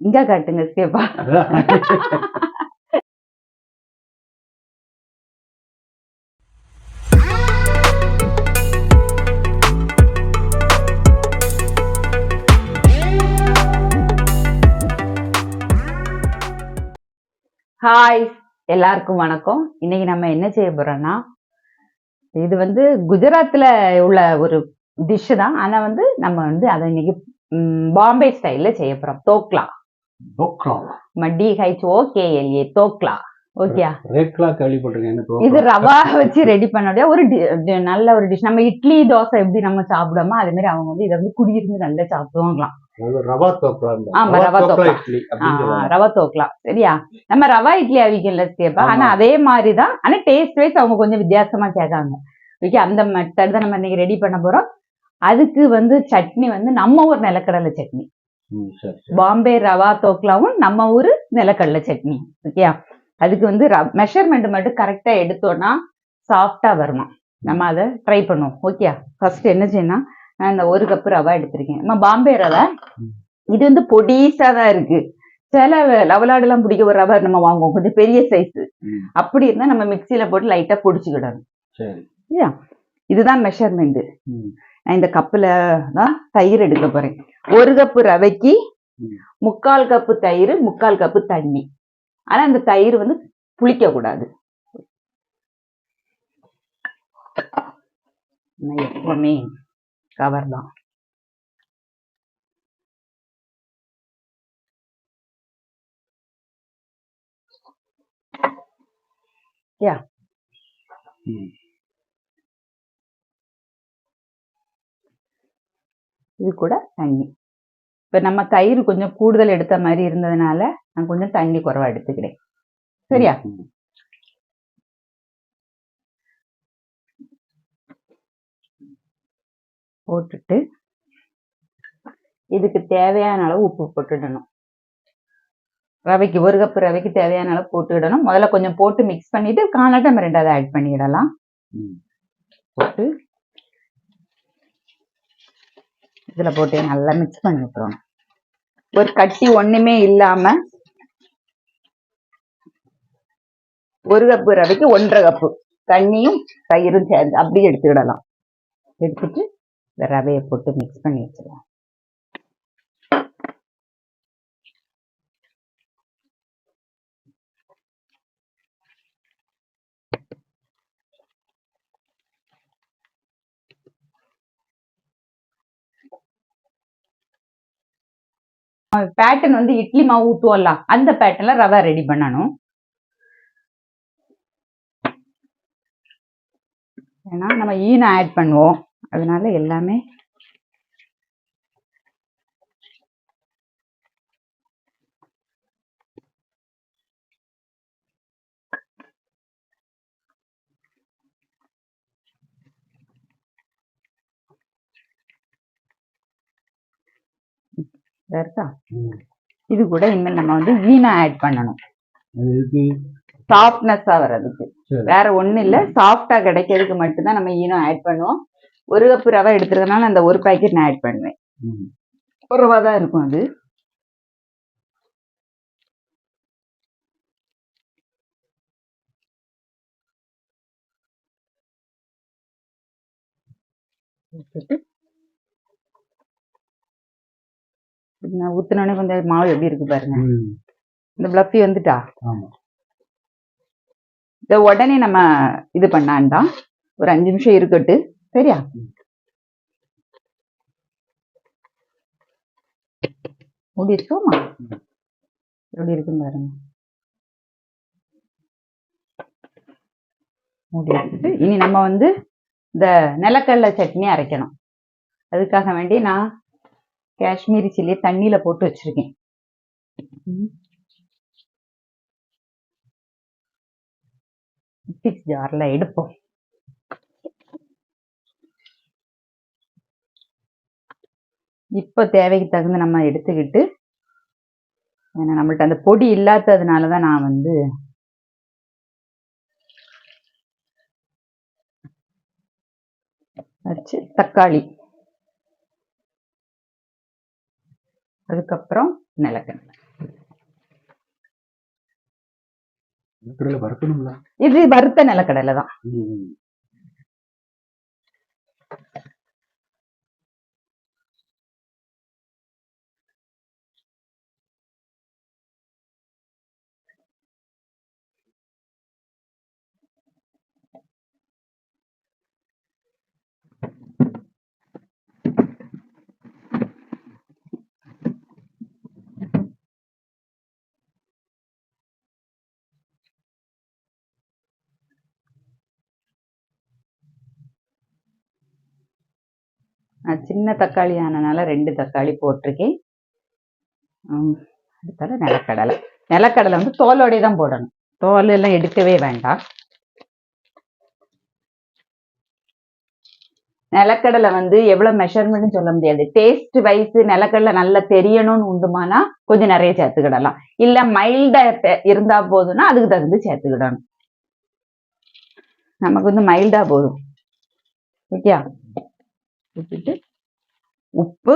இங்க காட்டுங்க சேப்பா ஹாய் எல்லாருக்கும் வணக்கம். இன்னைக்கு நம்ம என்ன செய்ய போறோம்னா இது வந்து குஜராத்தில் உள்ள ஒரு டிஷ்ஷு தான். ஆனால் வந்து நம்ம வந்து அதை இன்னைக்கு பாம்பே ஸ்டைலில் செய்ய போகிறோம் தோக்லா. மடி ஹைச் தோக்லா ஓகே ரேக்லா கேள்விப்பட்டிருக்கேன். என்ன இது ரவா வச்சு ரெடி ஒரு நல்ல ஒரு டிஷ் நம்ம இட்லி தோசை எப்படி நம்ம சாப்பிடுவோமோ அதே மாதிரி அவங்க வந்து இதை வந்து குடியிருந்து நல்லா சாப்பிடுவாங்களாம். ரவா ஆமா, தோக்கலாம். சரியா? நம்ம ரவா இட்லி அவிக்கல கேப்பா ஆனா. அதே மாதிரிதான் ஆனா டேஸ்ட் வைஸ் அவங்க கொஞ்சம் வித்தியாசமா கேட்காங்க. ஓகே அந்த மெத்தட் தான் நம்ம இன்னைக்கு ரெடி பண்ண போறோம். அதுக்கு வந்து சட்னி வந்து நம்ம ஊர் நிலக்கடலை சட்னி. பாம்பே ரவா தோக்கலாவும் நம்ம ஊர் நிலக்கடலை சட்னி ஓகே அதுக்கு வந்து மெஷர்மெண்ட் மட்டும் கரெக்டா எடுத்தோம்னா சாஃப்டா வருமா நம்ம அதை ட்ரை பண்ணுவோம் ஓகே ஃபர்ஸ்ட் என்ன செய்யணும் நான் இந்த ஒரு கப் ரவா எடுத்திருக்கேன். நம்ம பாம்பே ரவை. இது வந்து பொடிசா தான் இருக்கு. சில லவலாடு எல்லாம் பிடிக்க ஒரு ரவை நம்ம வாங்குவோம் கொஞ்சம் பெரிய சைஸ் அப்படி இருந்தா நம்ம மிக்சியில போட்டு லைட்டா பொடிச்சுக்கிடணும். இதுதான் மெஷர்மெண்ட் நான் இந்த கப்பில் தான் தயிர் எடுக்க போறேன். ஒரு கப்பு ரவைக்கு முக்கால் கப்பு தயிர் முக்கால் கப்பு தண்ணி. ஆனா அந்த தயிர் வந்து புளிக்கக்கூடாது எப்பவுமே கவர் தான். ம். இது கூட தண்ணி. இப்ப நம்ம தயிர் கொஞ்சம் கூடுதல் எடுத்த மாதிரி இருந்ததுனால நான் கொஞ்சம் தண்ணி குறைவா எடுத்துக்கிறேன். சரியா? போட்டுட்டு இதுக்கு தேவையான அளவு உப்பு போட்டுடணும். ரவைக்கு ஒரு கப் ரவைக்கு தேவையான அளவு போட்டுடணும் முதல்ல கொஞ்சம் போட்டு மிக்ஸ் பண்ணிட்டு காணாட்ட நம்ம ரெண்டாவது ஆட் பண்ணிடலாம். போட்டு இதில் போட்டு நல்லா மிக்ஸ் பண்ணி விட்டுறணும். ஒரு கட்டி ஒண்ணுமே இல்லாம ஒரு கப்பு ரவைக்கு ஒன்றரை கப்பு தண்ணியும் தயிரும் சேர்ந்து அப்படியே எடுத்துக்கிடலாம் எடுத்துட்டு இந்த ரவையை போட்டு மிக்ஸ் பண்ணி வச்சிடலாம். பேட்டர்ன் வந்து இட்லி மாவு ஊற்றுவோம்ல அந்த பேட்டர்ல ரவை ரெடி பண்ணணும். ஏன்னா நம்ம ஈனை ஆட் பண்ணுவோம். அதனால எல்லாமே இருக்கா. இது கூட இனிமேல் நம்ம வந்து ஈனை ஆட் பண்ணணும். அது எதுக்கு? சாஃப்ட்னஸா வர்றதுக்கு. வேற ஒண்ணும் இல்ல. சாஃப்டா கிடைக்கிறதுக்கு மட்டும்தான் நம்ம ஈனம் ஆட் பண்ணுவோம். ஒரு கப் ரவை எடுத்துருக்கனால அந்த ஒரு பாக்கெட் நான் ஆட் பண்ணுவேன். ஒரு ரூபா தான் இருக்கும் அது. ஊத்திட்டு, இது நான் கொஞ்சம் மாவு எப்படி இருக்கு பாருங்க. இந்த பிளஃபி வந்துட்டா? இத உடனே நம்ம இது பண்ணாண்டா? ஒரு அஞ்சு நிமிஷம் இருக்கட்டு சரியா? மூடி இருக்கோமா. எப்படி இருக்குன்னு பாருங்க. மூடி வச்சுட்டு இனி நம்ம வந்து இந்த நிலக்கடலை சட்னி அரைக்கணும். அதுக்காக வேண்டி நான் காஷ்மீரி சில்லி தண்ணியில போட்டு வச்சிருக்கேன். மிக்ஸி ஜார்ல எடுப்போம். இப்போ தேவைக்கு தகுந்த நம்ம எடுத்துக்கிட்டு ஏன்னா நம்மள்ட்ட அந்த பொடி இல்லாததுனால தான் நான் வந்து வச்சு தக்காளி. அதுக்கப்புறம் நிலக்கடலை இது வறுத்த நிலக்கடலை தான் நான் சின்ன தக்காளி ஆனனால ரெண்டு தக்காளி போட்டிருக்கேன். அடுத்தால நிலக்கடலை. நிலக்கடலை வந்து தோலோடய தான் போடணும். தோல் எல்லாம் எடுக்கவே வேண்டாம். நிலக்கடலை வந்து எவ்வளவு மெஷர்மெண்ட்னு சொல்ல முடியாது. டேஸ்ட் வைஸ் நிலக்கடலை நல்லா தெரியணும்னு உண்டுமானா கொஞ்சம் நிறைய சேர்த்துக்கிடலாம். இல்ல மைல்டா இருந்தா போதும்னா அதுக்கு தகுந்து சேர்த்துக்கிடணும். நமக்கு வந்து மைல்டா போதும். ஓகே ஊற்றிட்டு உப்பு.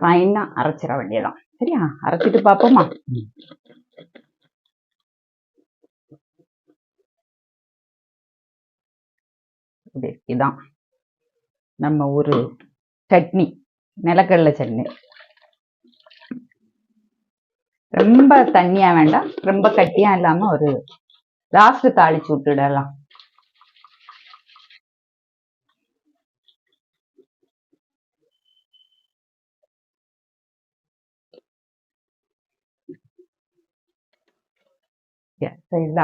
ஃபைனா அரைச்சிட வேண்டியதான் சரியா? அரைச்சிட்டு பார்ப்போமா? இதுதான் இதான். நம்ம ஒரு சட்னி நிலக்கடலை சட்னி. ரொம்ப தண்ணியா வேண்டாம். ரொம்ப கட்டியா இல்லாம ஒரு லாஸ்ட் தாளிச்சு விட்டுடலாம்.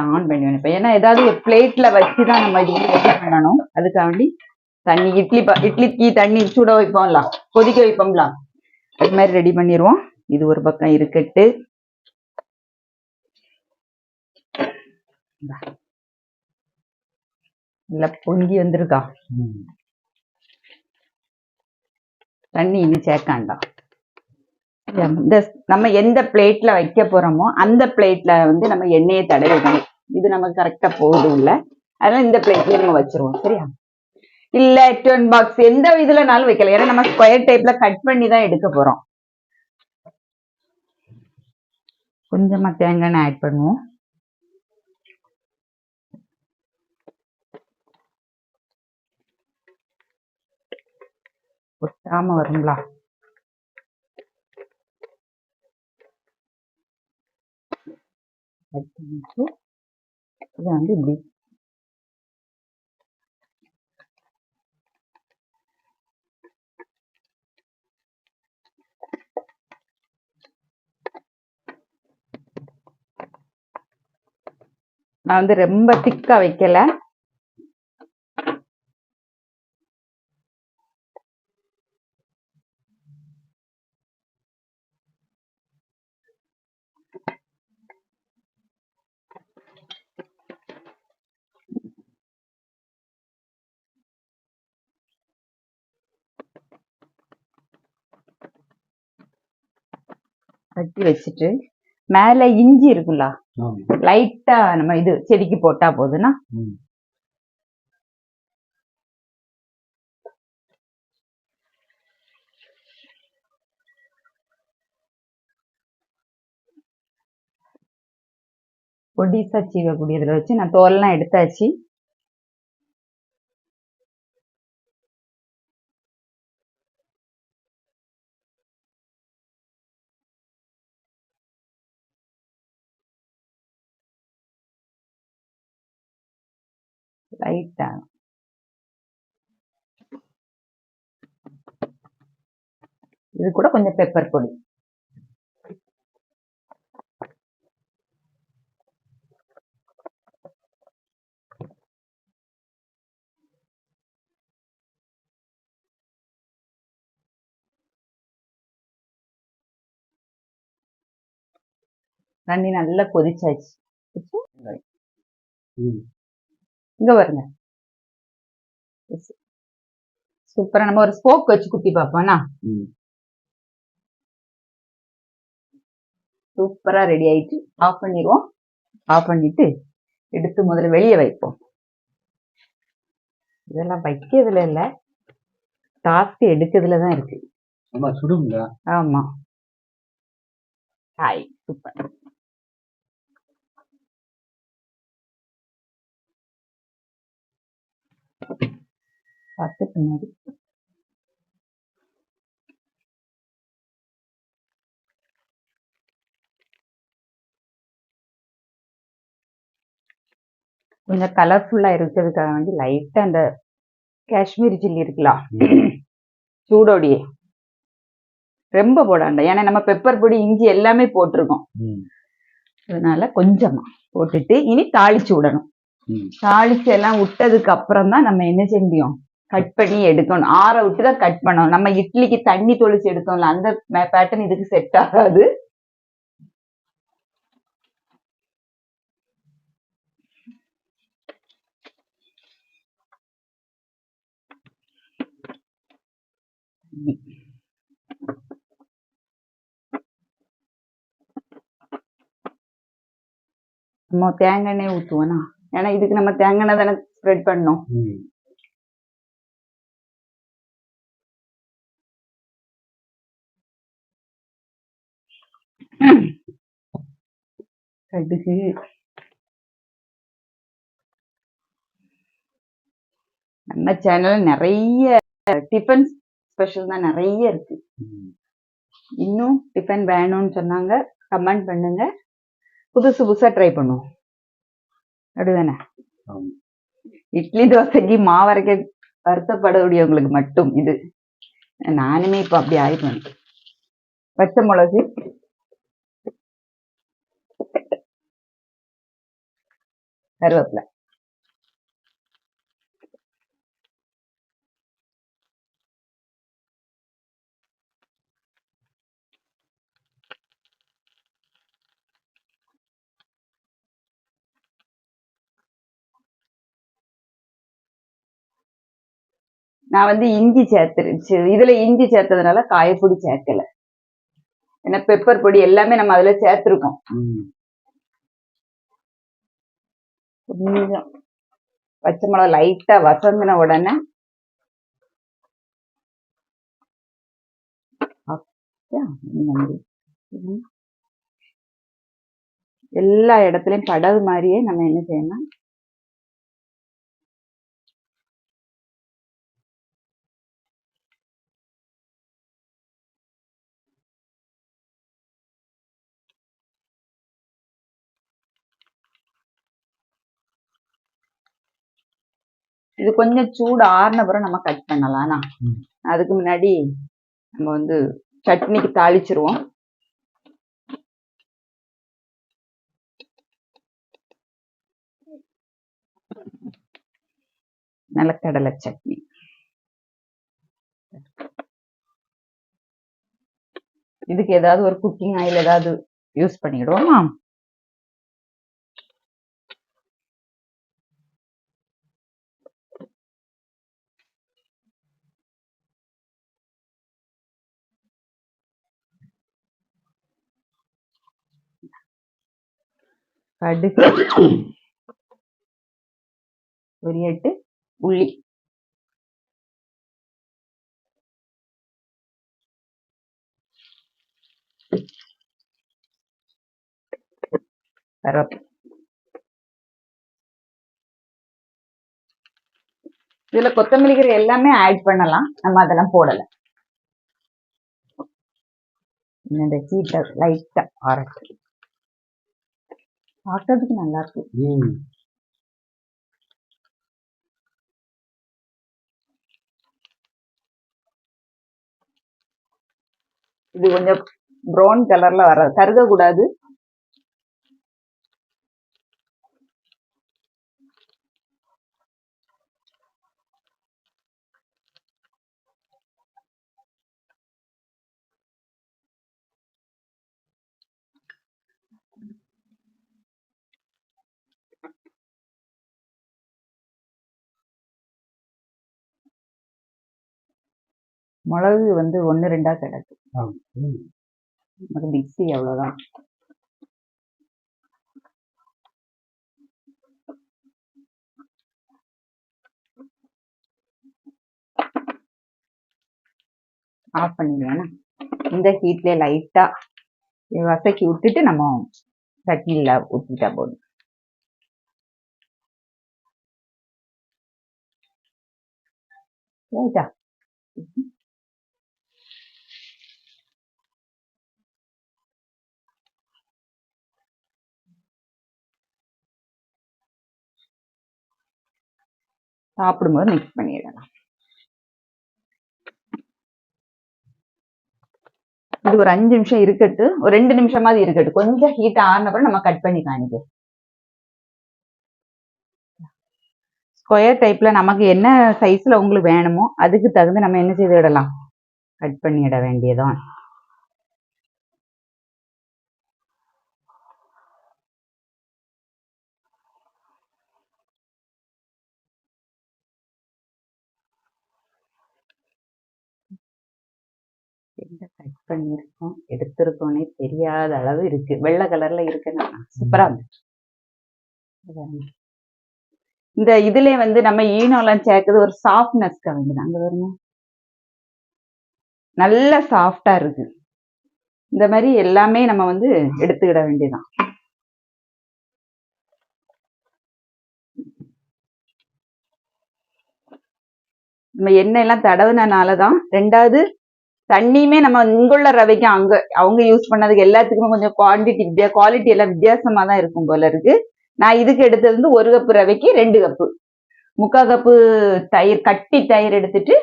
ஆன் பண்ணி ஏன்னா ஏதாவது ஒரு பிளேட்ல வச்சு தான் நம்ம இது பண்ணணும். அதுக்காக தண்ணி இட்லி இட்லிக்கு தண்ணி சுட வைப்போம்ல கொதிக்க வைப்போம்ல. அது மாதிரி ரெடி பண்ணிடுவோம் இது ஒரு பக்கம் இருக்கட்டு. நல்லா பொங்கி வந்திருக்கா. தண்ணி இன்னும் சேர்க்காண்டாம் இந்த நம்ம எந்த பிளேட்ல வைக்க போறோமோ அந்த பிளேட்ல வந்து நம்ம எண்ணெயை தடவிக்கணும் இது நமக்கு கரெக்டா போகுது இல்ல. அதனால இந்த பிளேட்லயே நம்ம வச்சிருவோம். சரியா? இல்ல டிஃபன் பாக்ஸ் எந்த இதுலனாலும் வைக்கலாம். ஏன்னா நம்ம ஸ்கொயர் டைப்ல கட் பண்ணி தான் எடுக்க போறோம். கொஞ்சமா தேங்காய் ஆட் பண்ணுவோம். ஒட்டாம வருங்களா? இதை வந்து இப்படி நான் வந்து ரொம்ப திக்கா வைக்கல. கட்டி வச்சுட்டு மேல இஞ்சி இருக்குல்ல. லைட்டா நம்ம இது செடிக்கு போட்டா போதுன்னா ம். பொடிசா சீவக்கூடியதுல வச்சு நான் தோல்லாம் எடுத்தாச்சு லைட்டா இது கூட கொஞ்சம் பெப்பர் பொடி. தண்ணி நல்லா கொதிச்சாச்சு. இங்க பாருங்க. சூப்பரா நம்ம ஒரு ஸ்போக் வச்சு குத்தி பார்ப்போம்னா. ம். சூப்பரா ரெடி ஆயிட்டு ஆஃப் பண்ணிடுவோம். ஆஃப் பண்ணிட்டு எடுத்து முதல்ல வெளியே வைப்போம். இதெல்லாம் வைக்கிறதுல இல்ல. டாஸ்க் எடுக்கிறதுல தான் இருக்கு. ஆமா சுடுங்களா ஆமா. ஹாய் சூப்பர் பார்த்து பின்னாடி. கொஞ்சம் கலர்ஃபுல்லா இருக்கிறதுக்காக வேண்டி லைட்டா அந்த காஷ்மீரி சில்லி இருக்கலாம் சூடோடியே. ரொம்ப போடாண்ட ஏன்னா நம்ம பெப்பர் பொடி இஞ்சி எல்லாமே போட்டிருக்கோம். அதனால கொஞ்சமா போட்டுட்டு இனி தாளிச்சு விடணும். தாளிச்சு எல்லாம் விட்டதுக்கு அப்புறம் தான் நம்ம என்ன செய்ய முடியும்? கட் பண்ணி எடுக்கணும். ஆற விட்டு தான் கட் பண்ணணும். நம்ம இட்லிக்கு தண்ணி தொளிச்சு எடுத்தோம்ல அந்த பேட்டர்ன் இதுக்கு செட் ஆகாது. நம்ம தேங்காய் எண்ணெய் ஊற்றுவோம்னா ஏன்னா இதுக்கு நம்ம தேங்காய் தானே ஸ்ப்ரெட் பண்ணோம் கடுகு. நம்ம சேனல்ல நிறைய டிஃபன் ஸ்பெஷல் தான் நிறைய இருக்கு. இன்னும் டிஃபன் வேணும்னு சொன்னாங்க கமெண்ட் பண்ணுங்க. புதுசு புதுசா ட்ரை பண்ணுவோம். அப்படிதானே. இட்லி தோசைக்கு மாவரைக்க வருத்தப்படக்கூடியவங்களுக்கு மட்டும் இது. நானுமே இப்ப அப்படி ஆயிட்டேன். பச்சை மிளகு. கருவேப்பிலை. நான் வந்து இஞ்சி சேர்த்துருச்சு. இதுல இஞ்சி சேர்த்ததுனால காயப்பொடி சேர்க்கல. ஏன்னா பெப்பர் பொடி எல்லாமே நம்ம அதுல சேர்த்திருக்கோம். கொஞ்சம் பச்சை மிளகா லைட்டா வசந்தின உடனே அப்பா, எல்லா இடத்துலயும் படகு மாதிரியே நம்ம என்ன செய்யணும்? இது கொஞ்சம் சூடு ஆறுன பிறகு நம்ம கட் பண்ணலாம்னா. அதுக்கு முன்னாடி நம்ம வந்து சட்னிக்கு தாளிச்சிருவோம். நிலக்கடலை சட்னி. இதுக்கு ஏதாவது ஒரு குக்கிங் ஆயில் ஏதாவது யூஸ் பண்ணிடுவோமா கடுகு ஒரு எட்டு உள்ளி கருவேப்பிலை. இதுல கொத்தமல்லி கீரை எல்லாமே ஆட் பண்ணலாம். நம்ம அதெல்லாம் போடல. இந்த சீட்டை லைட்டா அரைச்சு. பார்க்கறதுக்கு நல்லா இருக்கு. இது கொஞ்சம் ப்ரௌன் கலர்ல வர கருக கூடாது மிளகு வந்து ஒன்று ரெண்டா கிடக்கு. நமக்கு மிக்ஸி அவ்வளோதான் ஆஃப் பண்ணிடுவேன் இந்த ஹீட்லேயே லைட்டாக வசக்கி விட்டுட்டு நம்ம சட்னியில் ஊற்றிட்டா போதும். ரைட்டா சாப்பிடும்போது மிக்ஸ் பண்ணிடலாம். இது ஒரு அஞ்சு நிமிஷம் இருக்கட்டு ஒரு ரெண்டு நிமிஷமாவது இருக்கட்டு கொஞ்சம் ஹீட் ஆனப்பறம் நம்ம கட் பண்ணி காணிப்போம் ஸ்கொயர் டைப்ல நமக்கு என்ன சைஸ்ல உங்களுக்கு வேணுமோ அதுக்கு தகுந்த நம்ம என்ன செய்து விடலாம்? கட் பண்ணிட வேண்டியதான் எங்கே கட் பண்ணியிருக்கோம்? எடுத்திருக்கோனே தெரியாத அளவு இருக்கு. வெள்ளை கலர்ல இருக்குன்னா சூப்பரா இருந்துச்சு. இந்த இதுல வந்து நம்ம ஈனோலாம் சேர்க்குது ஒரு சாஃப்ட்னஸ்க்கு வந்து அங்க வருங்க நல்ல சாஃப்டா இருக்கு. இந்த மாதிரி எல்லாமே நம்ம வந்து எடுத்துக்கிட வேண்டியதான் நம்ம எண்ணெய் எல்லாம் தடவுனனால தான் ரெண்டாவது தண்ணியுமே நம்ம இங்குள்ள ரவைக்கு அங்க அவங்க யூஸ் பண்ணதுக்கு எல்லாத்துக்குமே கொஞ்சம் குவான்டிட்டி வித்தியா குவாலிட்டி எல்லாம் வித்தியாசமா தான் இருக்கும் போல இருக்கு. நான் இதுக்கு எடுத்தது வந்து ஒரு கப்பு ரவைக்கு ரெண்டு கப்பு முக்கால் கப்பு தயிர் கட்டி தயிர் எடுத்துட்டு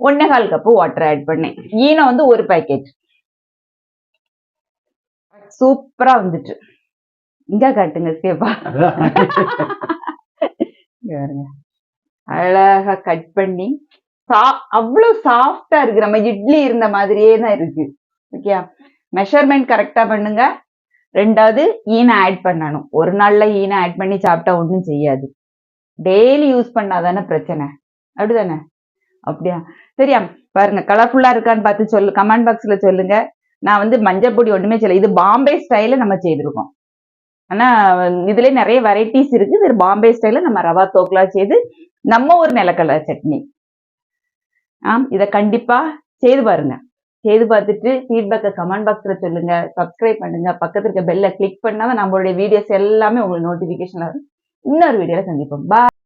ஒன்னே கால் கப்பு வாட்டர் ஆட் பண்ணேன். ஈனம் வந்து ஒரு பாக்கெட் சூப்பரா வந்துட்டு. இங்க காட்டுங்க சேப்பா அழகா கட் பண்ணி சா அவ்வளவு சாஃப்டா இருக்கு. நம்ம இட்லி இருந்த மாதிரியே தான் இருக்கு. ஓகேயா மெஷர்மெண்ட் கரெக்டா பண்ணுங்க. ரெண்டாவது ஈனை ஆட் பண்ணணும். ஒரு நாள்ல ஈனை ஆட் பண்ணி சாப்பிட்டா ஒன்றும் செய்யாது. டெய்லி யூஸ் பண்ணாதானே பிரச்சனை. அப்படிதானே? அப்படியா? சரியா? பாருங்க கலர்ஃபுல்லா இருக்கான்னு பார்த்து சொல்லு கமெண்ட் பாக்ஸ்ல சொல்லுங்க. நான் வந்து மஞ்சள் பொடி ஒண்ணுமே சொல்ல இது பாம்பே ஸ்டைல நம்ம செய்திருக்கோம். ஆனா இதுல நிறைய வெரைட்டிஸ் இருக்கு. இது பாம்பே ஸ்டைல நம்ம ரவா தோக்கலா செய்து நம்ம ஒரு நிலக்கடலை சட்னி. ஆம் இதை கண்டிப்பா செய்து பாருங்க. செய்து பார்த்துட்டு ஃபீட்பேக்கை கமெண்ட் பாக்ஸில் சொல்லுங்க சப்ஸ்கிரைப் பண்ணுங்க பக்கத்துல இருக்க பெல்ல கிளிக் பண்ணாதான் நம்மளுடைய வீடியோஸ் எல்லாமே உங்களுக்கு நோட்டிபிகேஷன் வரும். இன்னொரு வீடியோவில் சந்திப்போம். பாய்